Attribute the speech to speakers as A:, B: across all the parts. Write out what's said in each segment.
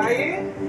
A: చేయండి.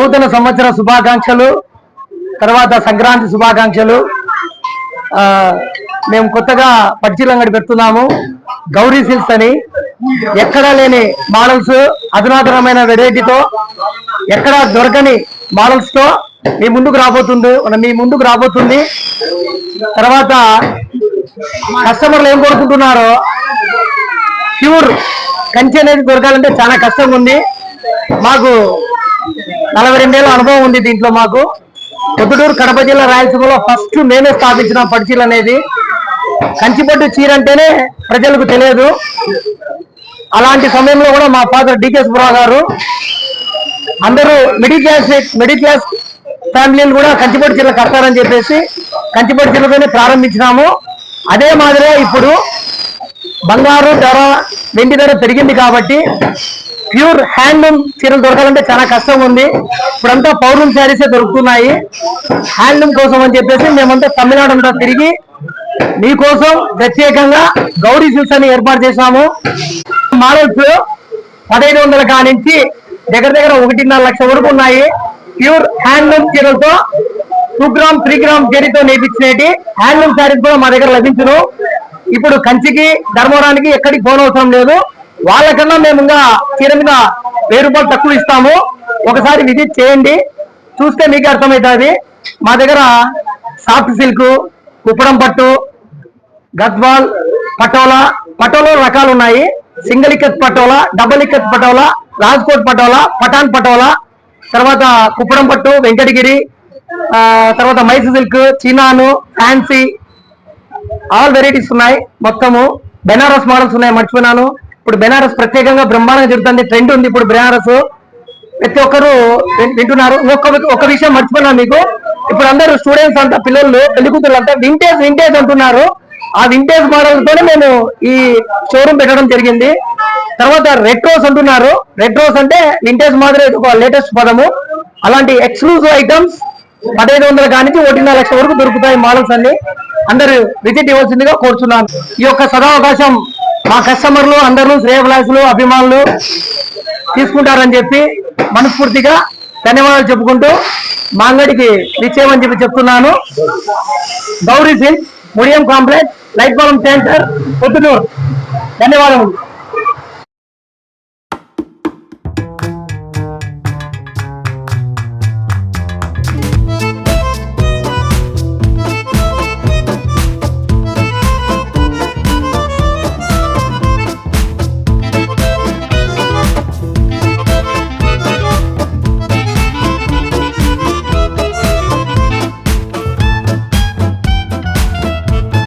B: నూతన సంవత్సర శుభాకాంక్షలు తర్వాత సంక్రాంతి శుభాకాంక్షలు. మేము కొత్తగా పచ్చిలంగడి అంగడి పెడుతున్నాము. గౌరీ సిల్స్ అని. ఎక్కడా లేని మోడల్స్ అధునాతనమైన వెరైటీతో ఎక్కడా దొరకని మోడల్స్తో మీ ముందుకు రాబోతుంది. మీ ముందుకు రాబోతుంది. తర్వాత కస్టమర్లు ఏం కోరుకుంటున్నారో ప్యూర్ కంచి అనేది దొరకాలంటే చాలా కష్టంగా ఉంది మాకు నలభై రెండేళ్ళ అనుభవం ఉంది దీంట్లో మాకు. పొద్దుటూరు కడప జిల్లా రాయలసీమలో ఫస్ట్ మేమే స్థాపించిన పడిచీలు అనేది. కంచిపట్టు చీర అంటేనే ప్రజలకు తెలియదు. అలాంటి సమయంలో కూడా మా ఫాదర్ డికే సుబ్రావు గారు అందరూ మిడిల్ క్లాస్ మిడిల్ క్లాస్ ఫ్యామిలీలు కూడా కంచిపట్టు చీరలు కడతారని చెప్పేసి కంచిపట్టు చీరలతోనే ప్రారంభించినాము. అదే మాదిరిగా ఇప్పుడు బంగారు ధర వెండి ధర పెరిగింది కాబట్టి ప్యూర్ హ్యాండ్లూమ్ చీరలు దొరకాలంటే చాలా కష్టం ఉంది ఇప్పుడంతా పౌర్ణం శారీసే దొరుకుతున్నాయి. హ్యాండ్లూమ్ కోసం అని చెప్పేసి మేమంతా తమిళనాడు అంతా తిరిగి మీకోసం ప్రత్యేకంగా గౌరీ సిల్స్ అని ఏర్పాటు చేశాము. మోడల్స్ పదహైదు వందల కానించి దగ్గర దగ్గర ఒకటిన్నర లక్ష వరకు ఉన్నాయి. ప్యూర్ హ్యాండ్లూమ్ చీరలతో టూ గ్రామ్ త్రీ గ్రామ్ జరీతో నేర్పించినవి హ్యాండ్లూమ్ శారీస్ కూడా మా దగ్గర లభించును. ఇప్పుడు కంచికి ధర్మవరానికి ఎక్కడికి పోనవసరం లేదు. వాళ్ళకన్నా మేము ఇంకా చీర మీద వెయ్యి రూపాయలు తక్కువ ఇస్తాము. ఒకసారి విజిట్ చేయండి. చూస్తే మీకు అర్థమవుతుంది. మా దగ్గర సాఫ్ట్ సిల్క్ కుప్పడం పట్టు గద్వాల్ పటోలా పటోలో రకాలు ఉన్నాయి. సింగిల్ ఇక్కత్ పటోలా డబుల్ ఇక్కత్ పటోలా రాజ్కోట్ పటోలా పఠాన్ పటోలా తర్వాత కుప్పడం పట్టు వెంకటగిరి తర్వాత మైసూర్ సిల్క్ చీనాను ఫ్యాన్సీ ఆల్ వెరైటీస్ ఉన్నాయి మొత్తము. బెనారస్ మోడల్స్ ఉన్నాయి మర్చిపోయినాను. ఇప్పుడు బెనారస్ ప్రత్యేకంగా బ్రహ్మాండంగా జరుగుతుంది. ట్రెండ్ ఉంది ఇప్పుడు బెనారస్. ప్రతి ఒక్కరు వింటున్నారు. ఒక విషయం మర్చిపోయినా మీకు? ఇప్పుడు అందరూ స్టూడెంట్స్ అంతా పిల్లలు పెళ్ళికూతురు అంతా వింటేజ్ వింటేజ్ అంటున్నారు. ఆ వింటేజ్ మోడల్ తోనే మేము ఈ షోరూమ్ పెట్టడం జరిగింది. తర్వాత రెట్రోస్ అంటున్నారు. రెట్రోస్ అంటే వింటేజ్ మాదిరి ఒక లేటెస్ట్ పదము. అలాంటి ఎక్స్క్లూజివ్ ఐటమ్స్ పదహైదు వందల కానీ ఒకటిన్నర లక్షల వరకు దొరుకుతాయి మోడల్స్ అన్ని. అందరూ విజిట్ ఇవ్వాల్సిందిగా కోరుతున్నాను ఈ యొక్క సదావకాశం మా కస్టమర్లు అందరూ శ్రేయభిలాషులు అభిమానులు తీసుకుంటారని చెప్పి మనస్ఫూర్తిగా ధన్యవాదాలు చెప్పుకుంటూ మా అంగడికి విచ్చేయమని చెప్పి చెప్తున్నాను. గౌరీ సింగ్ ముడియం కాంప్లెక్స్ లైట్ బాలం సెంటర్ పొద్దునూరు. ధన్యవాదములు.